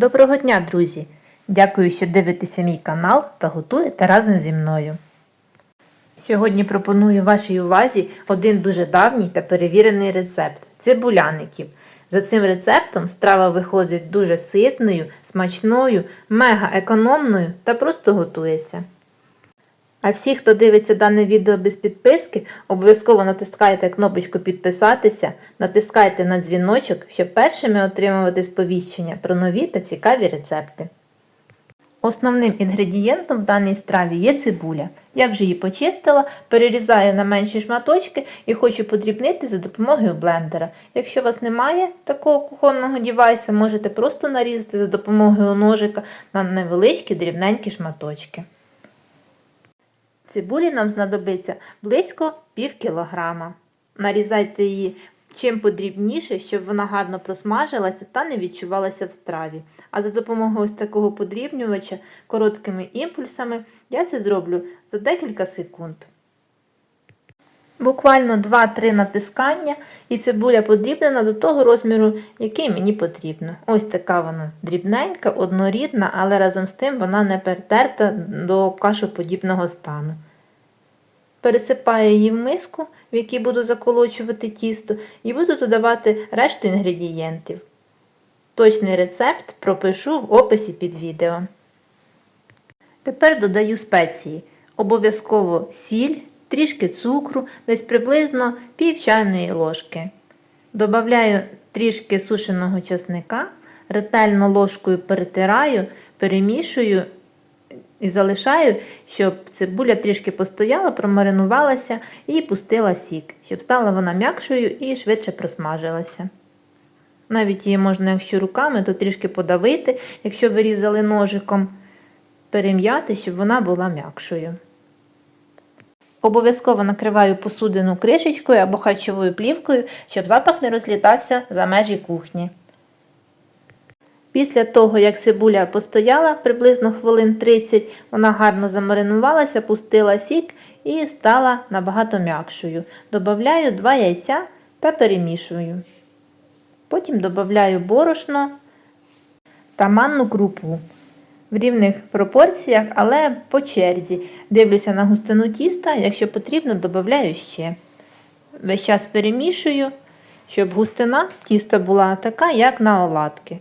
Доброго дня, друзі! Дякую, що дивитеся мій канал та готуєте разом зі мною. Сьогодні пропоную вашій увазі один дуже давній та перевірений рецепт цибуляників. За цим рецептом страва виходить дуже ситною, смачною, мега економною та просто готується. А всі, хто дивиться дане відео без підписки, обов'язково натискайте кнопочку підписатися, натискайте на дзвіночок, щоб першими отримувати сповіщення про нові та цікаві рецепти. Основним інгредієнтом в даній страві є цибуля. Я вже її почистила, перерізаю на менші шматочки і хочу подрібнити за допомогою блендера. Якщо у вас немає такого кухонного дівайса, можете просто нарізати за допомогою ножика на невеличкі дрібненькі шматочки. Цибулі нам знадобиться близько пів кілограма. Нарізайте її чим подрібніше, щоб вона гарно просмажилася та не відчувалася в страві. А за допомогою ось такого подрібнювача короткими імпульсами я це зроблю за декілька секунд. Буквально 2-3 натискання і цибуля подрібнена до того розміру, який мені потрібно. Ось така вона дрібненька, однорідна, але разом з тим вона не перетерта до кашоподібного стану. Пересипаю її в миску, в якій буду заколочувати тісто, і буду додавати решту інгредієнтів. Точний рецепт пропишу в описі під відео. Тепер додаю спеції. Обов'язково сіль, трішки цукру, десь приблизно пів чайної ложки. Добавляю трішки сушеного чесника, ретельно ложкою перетираю, перемішую і залишаю, щоб цибуля трішки постояла, промаринувалася і пустила сік, щоб стала вона м'якшою і швидше просмажилася. Навіть її можна, якщо руками, то трішки подавити, якщо вирізали ножиком, перем'яти, щоб вона була м'якшою. Обов'язково накриваю посудину кришечкою або харчовою плівкою, щоб запах не розлітався за межі кухні. Після того, як цибуля постояла приблизно хвилин 30, вона гарно замаринувалася, пустила сік і стала набагато м'якшою. Добавляю 2 яйця та перемішую. Потім додаю борошно та манну крупу в рівних пропорціях, але по черзі. Дивлюся на густину тіста, якщо потрібно, додаю ще. Весь час перемішую, щоб густина тіста була така, як на оладки.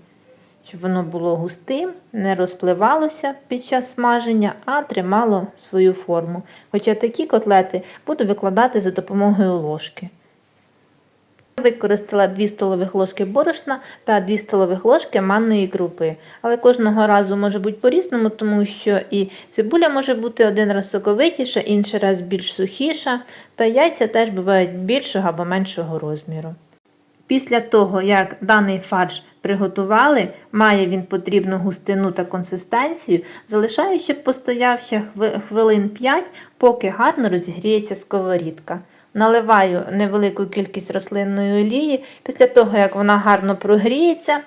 Щоб воно було густим, не розпливалося під час смаження, а тримало свою форму. Хоча такі котлети буду викладати за допомогою ложки. Використала 2 столових ложки борошна та 2 столових ложки манної крупи. Але кожного разу може бути по-різному, тому що і цибуля може бути один раз соковитіша, інший раз більш сухіша, та яйця теж бувають більшого або меншого розміру. Після того, як даний фарш приготували, має він потрібну густину та консистенцію, залишаю, щоб постояв ще хвилин 5, поки гарно розігріється сковорідка. Наливаю невелику кількість рослинної олії. Після того, як вона гарно прогріється,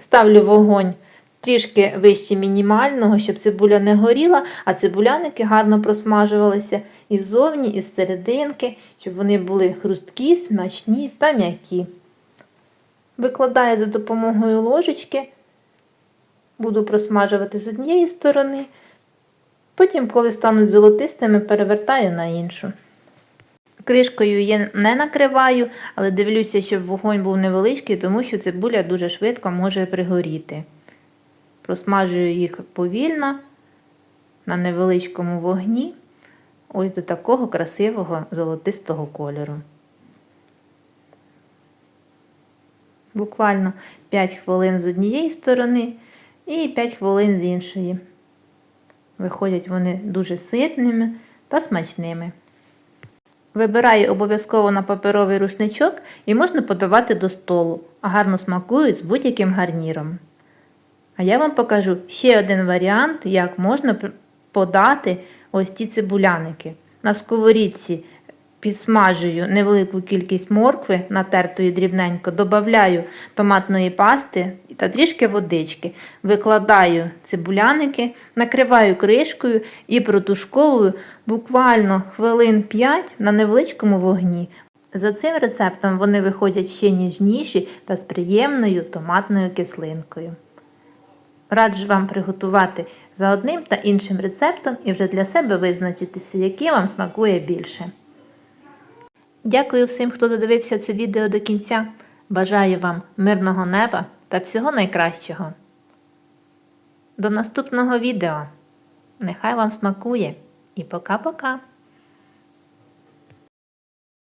ставлю вогонь трішки вище мінімального, щоб цибуля не горіла, а цибуляники гарно просмажувалися і ззовні, і з серединки, щоб вони були хрусткі, смачні та м'які. Викладаю за допомогою ложечки, буду просмажувати з однієї сторони, потім, коли стануть золотистими, перевертаю на іншу. Кришкою я не накриваю, але дивлюся, щоб вогонь був невеличкий, тому що цибуля дуже швидко може пригоріти. Просмажую їх повільно на невеличкому вогні, ось до такого красивого золотистого кольору. Буквально 5 хвилин з однієї сторони і 5 хвилин з іншої. Виходять вони дуже ситними та смачними. Вибираю обов'язково на паперовий рушничок і можна подавати до столу, а гарно смакують з будь-яким гарніром. А я вам покажу ще один варіант, як можна подати ось ці цибуляники. На сковорідці підсмажую невелику кількість моркви, натертої дрібненько, додаю томатної пасти та трішки водички, викладаю цибуляники, накриваю кришкою і протушковую буквально хвилин 5 на невеличкому вогні. За цим рецептом вони виходять ще ніжніші та з приємною томатною кислинкою. раджу вам приготувати за одним та іншим рецептом і вже для себе визначитися, який вам смакує більше. Дякую всім, хто додивився це відео до кінця. Бажаю вам мирного неба та всього найкращого. До наступного відео. Нехай вам смакує і пока-пока!